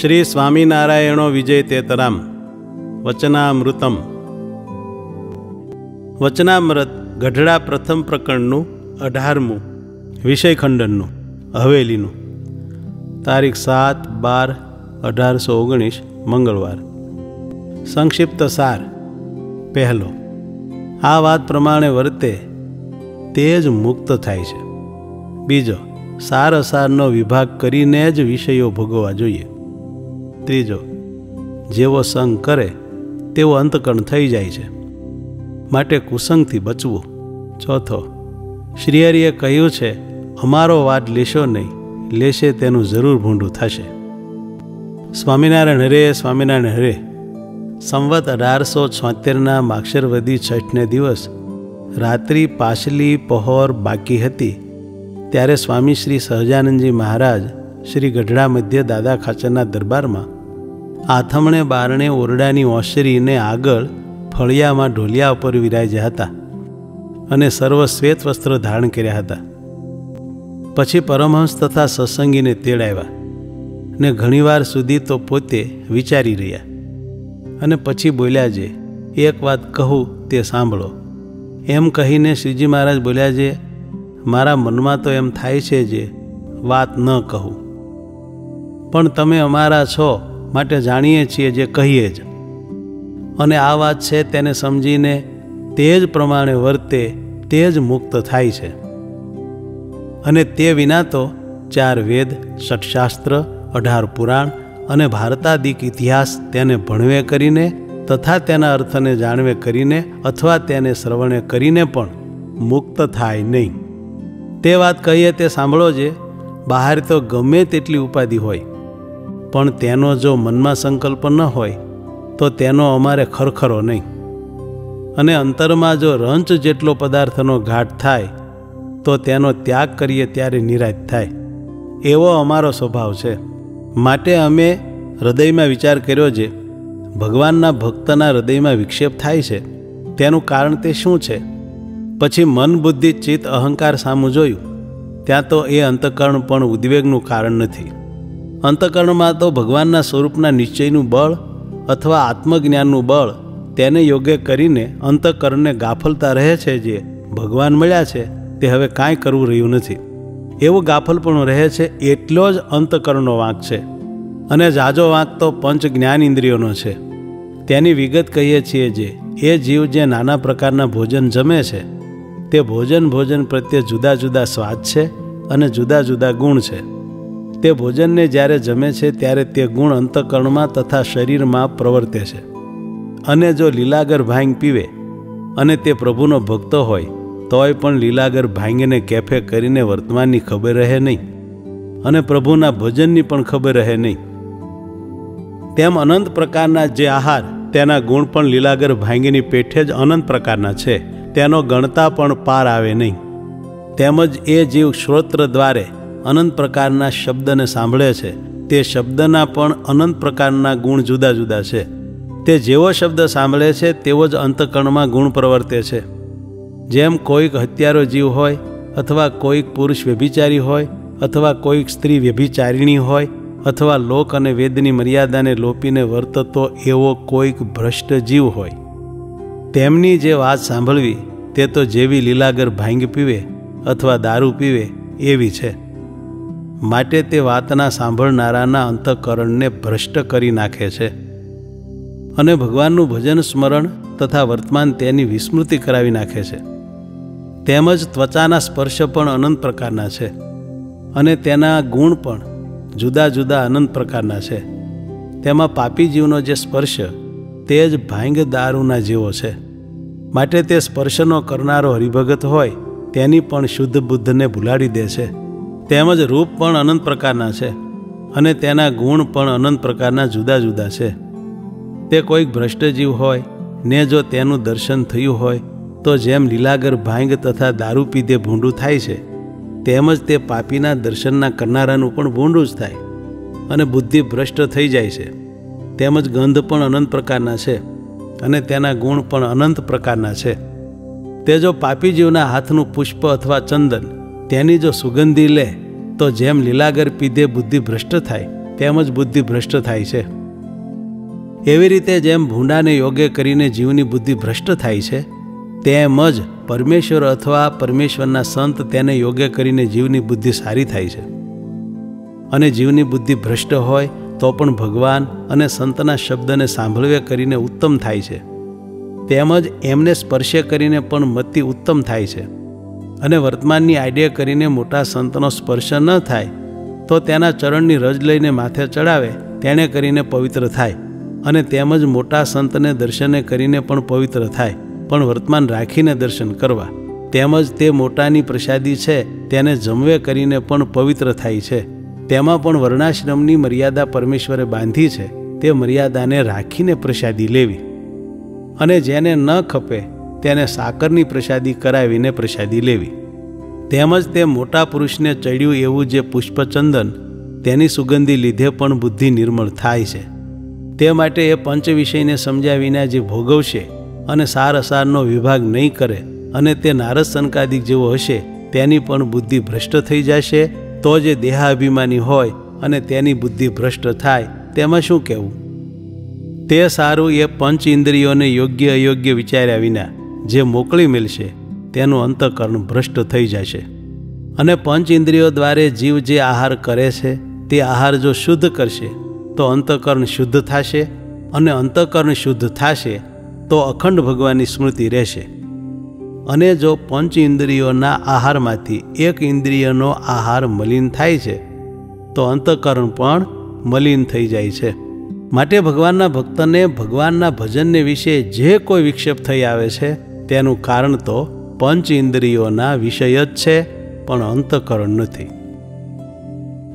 શ્રી સ્વામિનારાયણો વિજય તેતરામ વચનામૃતમ. વચનામૃત ગઢડા પ્રથમ પ્રકરણનું અઢારમું, વિષયખંડનનું, હવેલીનું. તારીખ સાત બાર અઢારસો ઓગણીસ, મંગળવાર. સંક્ષિપ્ત સાર. પહેલો. આ વાત પ્રમાણે વર્તે તે જ મુક્ત થાય છે. બીજો. સાર અસારનો વિભાગ કરીને જ વિષયો ભોગવવા જોઈએ. ત્રીજો, જેવો સંગ કરે, તેવો અંતકણ થઈ જાય છે. માટે કુસંગથી બચવું. ચોથો, શ્રીહરિએ કહ્યું છે, અમારો વાદ લેશો નહીં, લેશે તેનું જરૂર ભૂંડું થશે. સ્વામિનારાયણ હરે સ્વામિનારાયણ હરે. સંવત અઢારસો છોતેરના માક્ષરવદી છઠને દિવસ રાત્રિ પાછલી પહોર બાકી હતી. ત્યારે સ્વામી શ્રી સહજાનંદજી મહારાજ શ્રી ગઢડા મધ્ય દાદા ખાચરના દરબારમાં આથમણે બારણે ઓરડાની ઓસરીને આગળ ફળિયામાં ઢોલિયા ઉપર વિરાજ્યા હતા અને સર્વ શ્વેત વસ્ત્ર ધારણ કર્યા હતા. પછી પરમહંસ તથા સત્સંગીને તેડાવ્યા ને ઘણીવાર સુધી તો પોતે વિચારી રહ્યા અને પછી બોલ્યા જે એક વાત કહું તે સાંભળો. એમ કહીને શ્રીજી મહારાજ બોલ્યા જે મારા મનમાં તો એમ થાય છે જે વાત ન કહું. પણ તમે અમારા છો માટે જાણીએ છીએ જે કહીએ જ. અને આ વાત છે તેને સમજીને તે જ પ્રમાણે વર્તે, તે જ મુક્ત થાય છે. અને તે વિના તો ચાર વેદ, ષટશાસ્ત્ર, અઢાર પુરાણ અને ભારતાદિક ઇતિહાસ તેને ભણવે કરીને તથા તેના અર્થને જાણવે કરીને અથવા તેને શ્રવણે કરીને પણ મુક્ત થાય નહીં. તે વાત કહીએ તે સાંભળો જે, બહાર તો ગમે તેટલી ઉપાધિ હોય પણ તેનો જો મનમાં સંકલ્પ ન હોય, તો તેનો અમારે ખરખરો નહીં. અને અંતરમાં જો રંચ જેટલો પદાર્થનો ઘાટ થાય, તો તેનો ત્યાગ કરીએ ત્યારે નિરાશ થાય. એવો અમારો સ્વભાવ છે. માટે અમે હૃદયમાં વિચાર કર્યો છે, ભગવાનના ભક્તના હૃદયમાં વિક્ષેપ થાય છે. તેનું કારણ તે શું છે? પછી મન, બુદ્ધિ, ચિત્ત, અહંકાર સામું જોયું. ત્યાં તો એ અંતકરણ પણ ઉદ્વેગનું કારણ નથી. અંતકરણમાં તો ભગવાનના સ્વરૂપના નિશ્ચયનું બળ અથવા આત્મજ્ઞાનનું બળ તેને યોગ્ય કરીને અંતકરણને ગાફલતા રહે છે જે ભગવાન મળ્યા છે, તે હવે કાંઈ કરવું રહ્યું નથી. એવું પણ રહે છે, એટલો જ અંતકરણનો વાંક છે. અને જાજો વાંક તો પંચ જ્ઞાન ઇન્દ્રિયોનો છે. તેની વિગત કહીએ છીએ જે એ જીવ જે નાના પ્રકારના ભોજન જમે છે, તે ભોજન ભોજન પ્રત્યે જુદા જુદા સ્વાદ છે અને જુદા જુદા ગુણ છે. તે ભોજનને જ્યારે જમે છે, ત્યારે તે ગુણ અંતકરણમાં તથા શરીરમાં પ્રવર્તે છે. અને જો લીલાગર ભાંગ પીવે અને તે પ્રભુનો ભક્ત હોય, તોય પણ લીલાગર ભાંગીને કેફે કરીને વર્તમાનની ખબર રહે નહીં અને પ્રભુના ભજનની પણ ખબર રહે નહીં. તેમ અનંત પ્રકારના જે આહાર, તેના ગુણ પણ લીલાગર ભાંગીની પેઠે જ અનંત પ્રકારના છે. તેનો ગણતા પણ પાર આવે નહીં. તેમજ એ જીવ શ્રોત્ર દ્વારે અનંત પ્રકારના શબ્દને સાંભળે છે. તે શબ્દના પણ અનંત પ્રકારના ગુણ જુદા જુદા છે. તે જેવો શબ્દ સાંભળે છે, તેવો જ અંતકણમાં ગુણ પ્રવર્તે છે. જેમ કોઈક હત્યારો જીવ હોય, અથવા કોઈક પુરુષ વ્યભિચારી હોય, અથવા કોઈક સ્ત્રી વ્યભિચારીણી હોય, અથવા લોક અને વેદની મર્યાદાને લોપીને વર્તતો એવો કોઈક ભ્રષ્ટ જીવ હોય. તેમની જે વાત સાંભળવી, તે તો જેવી લીલાગર ભાંગ પીવે, અથવા દારૂ પીવે, એવી છે. માટે તે વાતના સાંભળનારાના અંતઃકરણને ભ્રષ્ટ કરી નાખે છે. અને ભગવાનનું ભજન સ્મરણ તથા વર્તમાન તેની વિસ્મૃતિ કરાવી નાખે છે. તેમજ ત્વચાના સ્પર્શ પણ અનંત પ્રકારના છે અને તેના ગુણ પણ જુદા જુદા અનંત પ્રકારના છે. તેમાં પાપી જીવનો જે સ્પર્શ તે જ ભાંગ દારૂના જેવો છે. માટે તે સ્પર્શનો કરનારો હરિભગત હોય તેની પણ શુદ્ધ બુદ્ધને ભૂલાડી દે છે. તેમજ રૂપ પણ અનંત પ્રકારના છે અને તેના ગુણ પણ અનંત પ્રકારના જુદા જુદા છે. તે કોઈક ભ્રષ્ટજીવ હોય, ને જો તેનું દર્શન થયું હોય, તો જેમ લીલાગર ભાંગ તથા દારૂ પીધે ભૂંડું થાય છે, તેમજ તે પાપીના દર્શનના કરનારાનું પણ ભૂંડું જ થાય અને બુદ્ધિ ભ્રષ્ટ થઈ જાય છે. તેમજ ગંધ પણ અનંત પ્રકારના છે અને તેના ગુણ પણ અનંત પ્રકારના છે. તે જો પાપી જીવના હાથનું પુષ્પ અથવા ચંદન તેની જો સુગંધી લે, તો જેમ લીલાગર પીધે બુદ્ધિ ભ્રષ્ટ થાય, તેમ જ બુદ્ધિ ભ્રષ્ટ થાય છે. એવી રીતે જેમ ભૂંડાને યોગ્ય કરીને જીવની બુદ્ધિ ભ્રષ્ટ થાય છે, તેમ જ પરમેશ્વર અથવા પરમેશ્વરના સંત તેને યોગ્ય કરીને જીવની બુદ્ધિ સારી થાય છે. અને જીવની બુદ્ધિ ભ્રષ્ટ હોય, તો પણ ભગવાન અને સંતના શબ્દને સાંભળવે કરીને ઉત્તમ થાય છે. તેમજ એમને સ્પર્શે કરીને પણ મતિ ઉત્તમ થાય છે. અને વર્તમાનની આઈડિયા કરીને મોટા સંતનો સ્પર્શ ન થાય, તો તેના ચરણની રજ લઈને માથે ચડાવે, તેણે કરીને પવિત્ર થાય. અને તેમજ મોટા સંતને દર્શને કરીને પણ પવિત્ર થાય, પણ વર્તમાન રાખીને દર્શન કરવા. તેમજ તે મોટાની પ્રસાદી છે, તેને જમવે કરીને પણ પવિત્ર થાય છે. તેમાં પણ વર્ણાશ્રમની મર્યાદા પરમેશ્વરે બાંધી છે, તે મર્યાદાને રાખીને પ્રસાદી લેવી. અને જેને ન ખપે તેને સાકરની પ્રસાદી કરાવીને પ્રસાદી લેવી. તેમજ તે મોટા પુરુષને ચડ્યું એવું જે પુષ્પચંદન તેની સુગંધી લીધે પણ બુદ્ધિ નિર્મળ થાય છે. તે માટે એ પંચ વિષયને સમજ્યા વિના જે ભોગવશે અને સાર અસારનો વિભાગ નહીં કરે અને તે નારદ સંકાદિક જેવો હશે, તેની પણ બુદ્ધિ ભ્રષ્ટ થઈ જશે, તો જે દેહાભિમાની હોય અને તેની બુદ્ધિ ભ્રષ્ટ થાય, તેમાં શું કહેવું? તે સારું એ પંચ ઇન્દ્રિયોને યોગ્ય અયોગ્ય વિચાર્યા વિના જે મોકળી મેળશે તેનું અંતકરણ ભ્રષ્ટ થઈ જશે. અને પંચ ઇન્દ્રિયો દ્વારે જીવ જે આહાર કરે છે, તે આહાર જો શુદ્ધ કરશે, તો અંતકરણ શુદ્ધ થશે અને અંતકરણ શુદ્ધ થશે, તો અખંડ ભગવાનની સ્મૃતિ રહેશે. અને જો પંચ ઇન્દ્રિયોના આહારમાંથી એક ઇન્દ્રિયનો આહાર મલિન થાય છે, તો અંતકરણ પણ મલિન થઈ જાય છે. માટે ભગવાનના ભક્તને ભગવાનના ભજનને વિશે જે કોઈ વિક્ષેપ થઈ આવે છે તેનું કારણ તો પંચ ઇન્દ્રિયોના વિષય જ છે, પણ અંતકરણ નથી.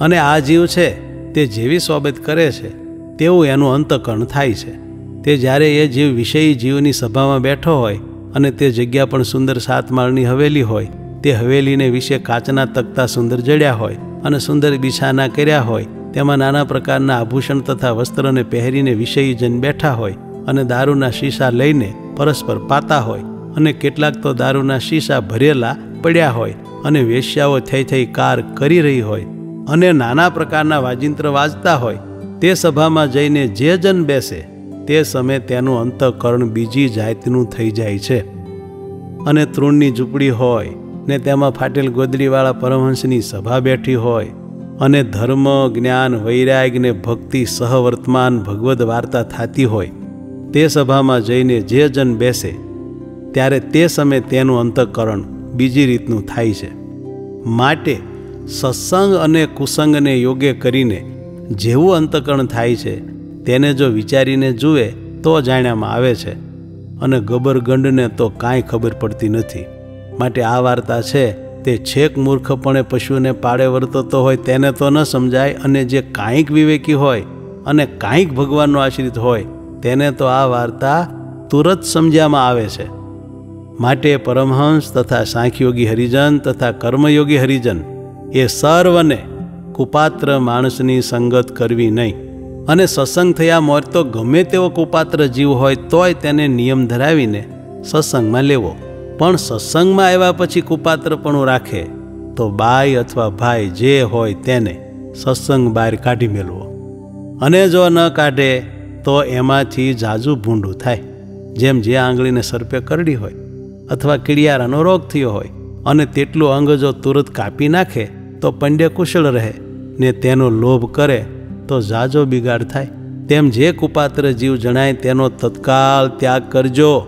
અને આ જીવ છે, તે જેવી સોબત કરે છે, તેવું એનું અંતકરણ થાય છે. તે જ્યારે એ જીવ વિષયી જીવની સભામાં બેઠો હોય અને તે જગ્યા પણ સુંદર સાત માળની હવેલી હોય, તે હવેલીને વિશે કાચના તકતા સુંદર જડ્યા હોય અને સુંદર બિછાના કર્યા હોય, તેમાં નાના પ્રકારના આભૂષણ તથા વસ્ત્રને પહેરીને વિષયી જન બેઠા હોય અને દારૂના શીશા લઈને પરસ્પર પાતા હોય અને કેટલાક તો દારૂના શીશા ભરેલા પડ્યા હોય અને વેશ્યાઓ થઈ થઈ કાર કરી રહી હોય અને નાના પ્રકારના વાજિંત્ર વાજતા હોય તે સભામાં જઈને જે જન બેસે તે સમયે તેનું અંતઃકરણ બીજી જાતનું થઈ જાય છે. અને તૃણની ઝૂંપડી હોય ને તેમાં ફાટેલ ગોદડીવાળા પરમહંસની સભા બેઠી હોય અને ધર્મ, જ્ઞાન, વૈરાગ ને ભક્તિ સહવર્તમાન ભગવદ વાર્તા થતી હોય તે સભામાં જઈને જે જન બેસે ત્યારે તે સમયે તેનું અંતઃકરણ બીજી રીતનું થાય છે. માટે સત્સંગ અને કુસંગને યોગ્ય કરીને જેવું અંતકરણ થાય છે, તેને જો વિચારીને જુએ તો જાણ્યામાં આવે છે અને ગબરગંડને તો કાંઈ ખબર પડતી નથી. માટે આ વાર્તા છે, તે છેક મૂર્ખપણે પશુને પાડે વર્તતો હોય તેને તો ન સમજાય અને જે કાંઈક વિવેકી હોય અને કાંઈક ભગવાનનો આશ્રિત હોય, તેને તો આ વાર્તા તુરત સમજ્યામાં આવે છે. માટે પરમહંસ તથા સાંખયોગી હરિજન તથા કર્મયોગી હરિજન એ સર્વને કુપાત્ર માણસની સંગત કરવી નહીં. અને સત્સંગ થયા મોર તો ગમે તેવો કુપાત્ર જીવ હોય તોય તેને નિયમ ધરાવીને સત્સંગમાં લેવો. પણ સત્સંગમાં આવ્યા પછી કુપાત્રપણું રાખે તો બાઈ અથવા ભાઈ જે હોય તેને સત્સંગ બહાર કાઢી મેળવો. અને જો ન કાઢે તો એમાંથી જાજુ ભૂંડું થાય, જેમ જે આંગળીને સર્પે કરડી હોય. અથવા કીડિયારાનો રોગ થયો હોય અને તેટલું અંગ જો તુરત કાપી નાખે તો પંડ્ય કુશળ રહે, ને તેનો લોભ કરે તો ઝાઝો બિગાડ થાય. તેમ જે કુપાત્ર જીવ જણાય તેનો તત્કાળ ત્યાગ કરજો.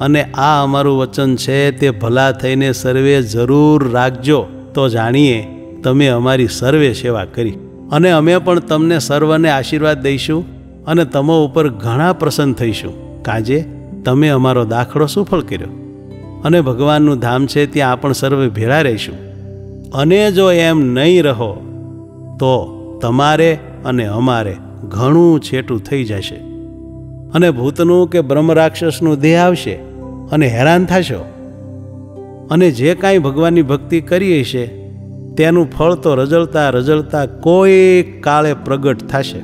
અને આ અમારું વચન છે તે ભલા થઈને સર્વે જરૂર રાખજો. તો જાણીએ, તમે અમારી સર્વે સેવા કરી. અને અમે પણ તમને સર્વને આશીર્વાદ દઈશું અને તમો ઉપર ઘણા પ્રસન્ન થઈશું. કાજે, તમે અમારો દાખલો સુફળ કર્યો. અને ભગવાનનું ધામ છે, ત્યાં આપણ સર્વે ભેળા રહીશું. અને જો એમ નહીં રહો, તો તમારે અને અમારે ઘણું છેટું થઈ જશે. અને ભૂતનું કે બ્રહ્મરાક્ષસનું દેહ આવશે અને હેરાન થશો. અને જે કાંઈ ભગવાનની ભક્તિ કરીએ છે, તેનું ફળ તો રજળતા રજળતા કોઈ કાળે પ્રગટ થશે.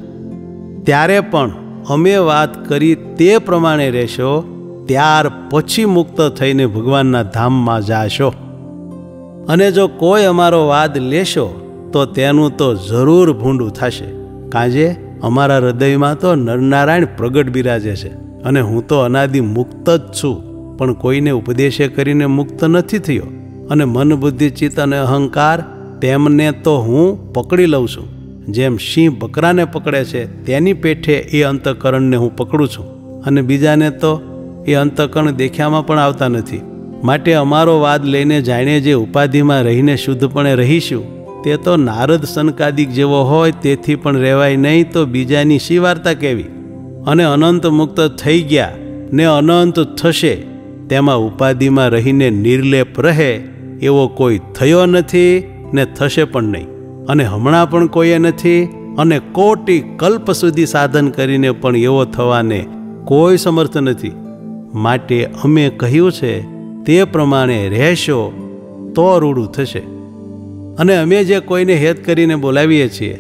ત્યારે પણ અમે વાત કરી તે પ્રમાણે રહેશો ત્યાર પછી મુક્ત થઈને ભગવાનના ધામમાં જાશો. અને જો કોઈ અમારો વાદ લેશો, તો તેનું તો જરૂર ભૂંડું થશે. કાંજે, અમારા હૃદયમાં તો નરનારાયણ પ્રગટ બિરાજે છે અને હું તો અનાદિ મુક્ત જ છું. પણ કોઈને ઉપદેશે કરીને મુક્ત નથી થયો અને મન બુદ્ધિ ચિત્ત અને અહંકાર તેમને તો હું પકડી લઉં છું. જેમ સિંહ બકરાને પકડે છે, તેની પેઠે એ અંતકરણને હું પકડું છું. અને બીજાને તો એ અંતકણ દેખ્યામાં પણ આવતા નથી. માટે અમારો વાદ લઈને જાણે જે ઉપાધિમાં રહીને શુદ્ધપણે રહીશું, તે તો નારદ સનકાદિક જેવો હોય તેથી પણ રહેવાય નહીં તો બીજાની શી વાર્તા કહેવી? અને અનંત મુક્ત થઈ ગયા ને અનંત થશે, તેમાં ઉપાધિમાં રહીને નિર્લેપ રહે એવો કોઈ થયો નથી ને થશે પણ નહીં. અને હમણાં પણ કોઈએ નથી અને કોટી કલ્પ સુધી સાધન કરીને પણ એવો થવાને કોઈ સમર્થ નથી. માટે અમે કહ્યું છે, તે પ્રમાણે રહેશો, તો રૂડું થશે. અને અમે જે કોઈને હેત કરીને બોલાવીએ છીએ,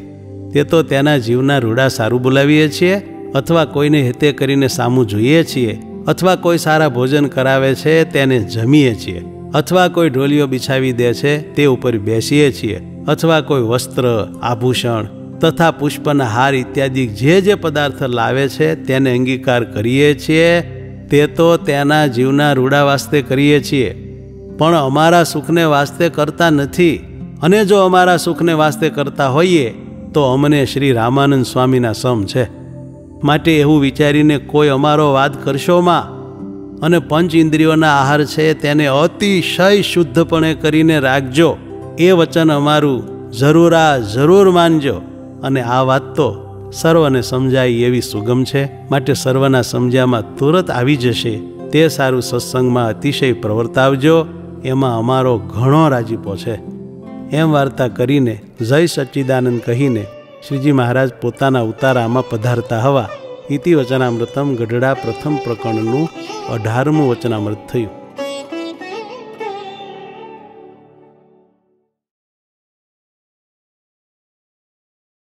તે તો તેના જીવના રૂડા સારું બોલાવીએ છીએ, અથવા કોઈને હેતે કરીને સામું જોઈએ છીએ, અથવા કોઈ સારા ભોજન કરાવે છે, તેને જમીએ છીએ, અથવા કોઈ ઢોલીઓ બિછાવી દે છે, તે ઉપર બેસીએ છીએ, અથવા કોઈ વસ્ત્ર, આભૂષણ, તથા પુષ્પના હાર ઇત્યાદિ જે જે પદાર્થ લાવે છે, તેને અંગીકાર કરીએ છીએ તે તો તેના જીવના રૂડા વાસ્તે કરીએ છીએ. પણ અમારા સુખને વાસ્તે કરતા નથી. અને જો અમારા સુખને વાસ્તે કરતા હોઈએ, તો અમને શ્રી રામાનંદ સ્વામીના સમ છે. માટે એવું વિચારીને કોઈ અમારો વાદ કરશોમાં અને પંચ ઇન્દ્રિયોના આહાર છે તેને અતિશય શુદ્ધપણે કરીને રાખજો. એ વચન અમારું જરૂર જરૂર માનજો. અને આ વાત તો સર્વને સમજાય એવી સુગમ છે? માટે સર્વના સમજ્યામાં તુરત આવી જશે. તે સારું સત્સંગમાં અતિશય પ્રવર્તાવજો. એમાં અમારો ઘણો રાજીપો છે. એમ વાર્તા કરીને જય સચ્ચિદાનંદ કહીને શ્રીજી મહારાજ પોતાના ઉતારામાં પધારતા હવા. ઇતિ વચનામૃતમ ગઢડા પ્રથમ પ્રકરણનું અઢારમું વચનામૃત થયું.